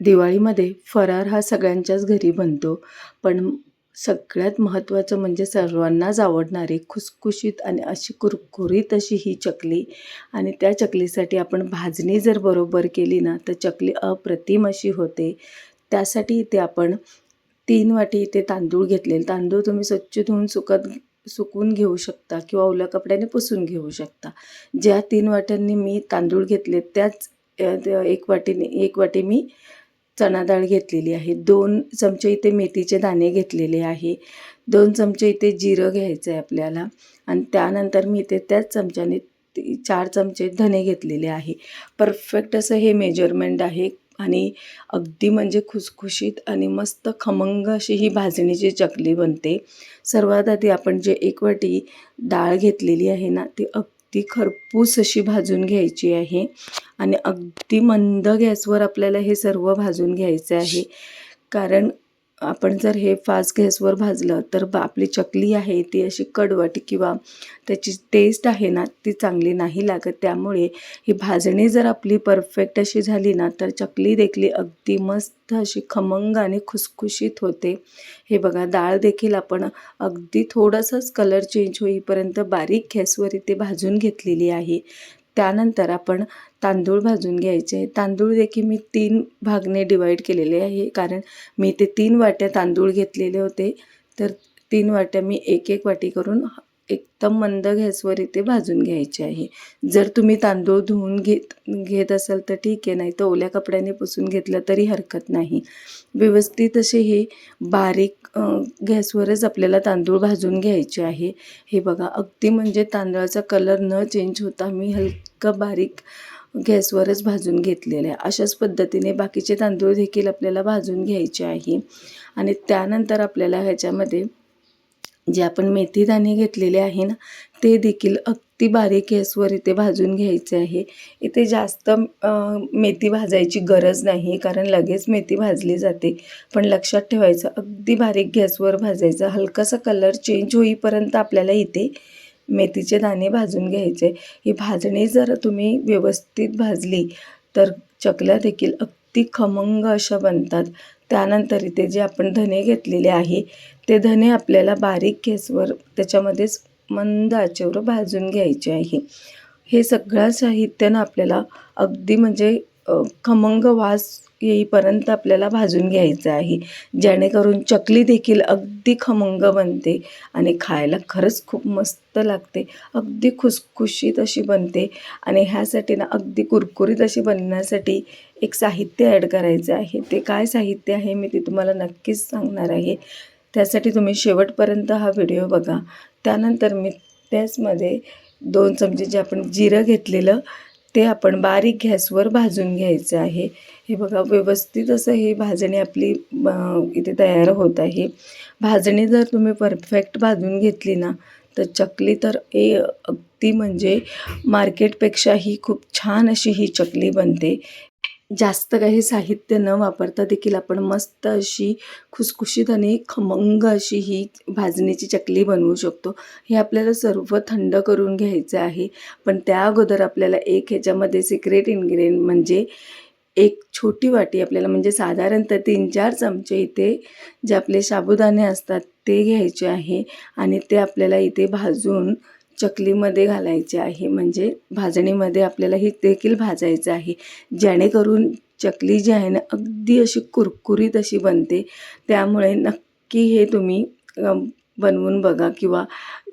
दिवाळीमध्ये फरार हा सगळ्यांच्याच घरी बनतो पण सगळ्यात महत्त्वाचं म्हणजे सर्वांनाच आवडणारी खुसखुशीत आणि अशी कुरकुरीत अशी ही चकली. आणि त्या चकलीसाठी आपण भाजणी जर बरोबर केली ना तर चकली अप्रतिम अशी होते. त्यासाठी इथे आपण तीन वाटी इथे तांदूळ घेतलेले. तांदूळ तुम्ही स्वच्छ धुवून सुकत सुकवून घेऊ शकता किंवा ओल्या कपड्याने पुसून घेऊ शकता. ज्या तीन वाट्यांनी मी तांदूळ घेतले त्याच एक वाटीने एक वाटी मी चणा डाळ घेतलेली आहे. दोन चमचे इथे मेथीचे दाणे घेतलेले आहे. दोन चमचे इथे जिरं घ्यायचं आहे आपल्याला. आणि त्यानंतर मी इथे त्याच चमच्याने ती- चार चमचे धने घेतलेले आहे. परफेक्ट असं हे मेजरमेंट आहे. आणि अगदी म्हणजे खुसखुशीत आणि मस्त खमंग अशी ही भाजणीची चकली बनते. सर्वात आधी आपण जे एक वाटी डाळ घेतलेली आहे ना ती अग ती खरपूस अशी भाजून घ्यायची आहे. आणि अगदी मंद गॅसवर आपल्याला हे सर्व भाजून घ्यायचं आहे. कारण आपण जर हे फास्ट गॅसवर भाजलं तर बा आपली चकली आहे ती अशी कडवट किंवा त्याची टेस्ट आहे ना ती चांगली नाही लागत. त्यामुळे ही भाजणी जर आपली परफेक्ट अशी झाली ना तर चकली देखील अगदी मस्त अशी खमंग आणि खुसखुशीत होते. हे बघा डाळ देखील आपण अगदी थोडंसंच कलर चेंज होईपर्यंत बारीक गॅसवर इथे भाजून घेतलेली आहे. त्यानंतर आपण तांदूळ भाजून घ्यायचे. तांदूळ देखील मी तीन भागने डिवाईड केलेले आहे कारण मी ते तीन वाट्या तांदूळ घेतलेले होते. तर तीन वाट्या मी एक एक वाटी करून एकदम मंद गॅसवर इथे भाजून घ्यायचे आहे. जर तुम्ही तांदूळ धुवून घेत घेत असाल तर ठीक आहे नाही तर ओल्या कपड्याने पुसून घेतलं तरी हरकत नाही. व्यवस्थित असे हे बारीक गॅसवरच आपल्याला तांदूळ भाजून घ्यायचे आहे. हे बघा अगदी म्हणजे तांदळाचा कलर न चेंज होता मी हल इतकं बारीक गॅसवरच भाजून घेतलेलं आहे. अशाच पद्धतीने बाकीचे तांदूळ देखील आपल्याला भाजून घ्यायचे आहे. आणि त्यानंतर आपल्याला ह्याच्यामध्ये जे आपण मेथी दाणे घेतलेले आहे ना ते देखील अगदी बारीक गॅसवर इथे भाजून घ्यायचे आहे. इथे जास्त मेथी भाजायची गरज नाही कारण लगेच मेथी भाजली जाते. पण लक्षात ठेवायचं अगदी बारीक गॅसवर भाजायचं. हलकासा कलर चेंज होईपर्यंत आपल्याला इथे मेथीचे दाणे भाजून घ्यायचे. ही भाजणी जर तुम्ही व्यवस्थित भाजली तर चकल्या देखील अगदी खमंग अशा बनतात. त्यानंतर इथे जे आपण धने घेतलेले आहे ते धने आपल्याला बारीक गॅसवर त्याच्यामध्येच मंद आचेवर भाजून घ्यायचे आहे. हे सगळं साहित्यानं आपल्याला अगदी म्हणजे खमंग वास येईपर्यंत आपल्याला भाजून घ्यायचं आहे. जेणेकरून चकली देखील अगदी खमंग बनते आणि खायला खरंच खूप मस्त लागते. अगदी खुसखुशीत अशी बनते आणि ह्यासाठी ना अगदी कुरकुरीत अशी बनण्यासाठी एक साहित्य ॲड करायचं आहे. ते काय साहित्य आहे मी ते तुम्हाला नक्कीच सांगणार आहे. त्यासाठी तुम्ही शेवटपर्यंत हा व्हिडिओ बघा. त्यानंतर मी त्याचमध्ये दोन चमचे जे आपण जिरं घेतलेलं ते आपण बारीक गॅसवर भाजून घ्यायचं आहे. हे बघा व्यवस्थित असं हे भाजणी आपली इथे तयार होत आहे. भाजणी जर तुम्ही परफेक्ट भाजून घेतली ना तर चकली तर ए अगदी म्हणजे मार्केटपेक्षाही खूप छान अशी ही चकली बनते. जास्त काही साहित्य न वापरता देखील आपण मस्त अशी खुसखुशीत आणि खमंग अशी ही भाजणीची चकली बनवू शकतो. हे आपल्याला सर्व थंड करून घ्यायचं आहे. पण त्या अगोदर आपल्याला एक ह्याच्यामध्ये सिक्रेट इन्ग्रेडियंट म्हणजे एक छोटी वाटी आपल्याला म्हणजे साधारणतः तीन चार चमचे इथे जे आपले साबुदाणे असतात ते घ्यायचे आहे आणि ते आपल्याला इथे भाजून चकलीमध्ये घालायचे आहे. म्हणजे भाजणीमध्ये आपल्याला हे देखील भाजायचं आहे. जेणेकरून चकली जी आहे ना अगदी अशी कुरकुरीत अशी बनते. त्यामुळे नक्की हे तुम्ही बनवून बघा किंवा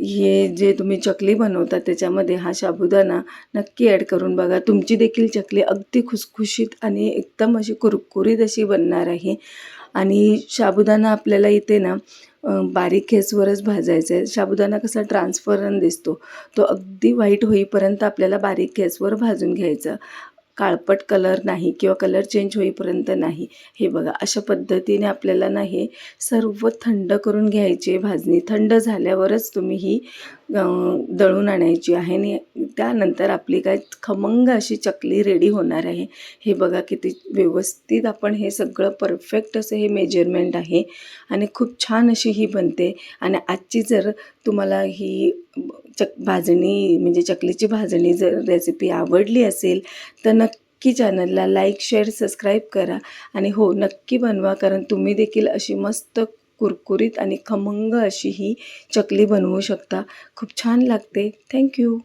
हे जे तुम्ही चकली बनवता त्याच्यामध्ये हा साबुदाणा नक्की ॲड करून बघा. तुमची देखील चकली अगदी खुसखुशीत आणि एकदम अशी कुरकुरीत अशी बनणार आहे. आणि साबुदाणा आपल्याला इथे ना बारीक गॅसवरच भाजायचं आहे साबुदाणा कसा ट्रान्सफरन दिसतो तो अगदी व्हाईट होईपर्यंत आपल्याला बारीक गॅसवर भाजून घ्यायचा. काळपट कलर नाही किंवा कलर चेंज होईपर्यंत नाही. हे बघा अशा पद्धतीने आपल्याला ना हे सर्व थंड करून घ्यायचे भाजणी. थंड झाल्यावरच तुम्ही ही दळून आणायची आहे आणि त्यानंतर आपली काय खमंग अशी चकली रेडी होणार आहे. हे बघा किती व्यवस्थित आपण हे सगळं परफेक्ट असं हे मेजरमेंट आहे आणि खूप छान अशी ही बनते. आणि आजची जर तुम्हाला ही चक भाजणी म्हणजे चकलीची भाजणी जर रेसिपी आवडली असेल तर नक्की चॅनलला लाईक शेअर सबस्क्राईब करा. आणि हो नक्की बनवा कारण तुम्ही देखील अशी मस्त कुरकुरीत आणि खमंग अशी ही चकली बनवू शकता. खूप छान लागते. थँक्यू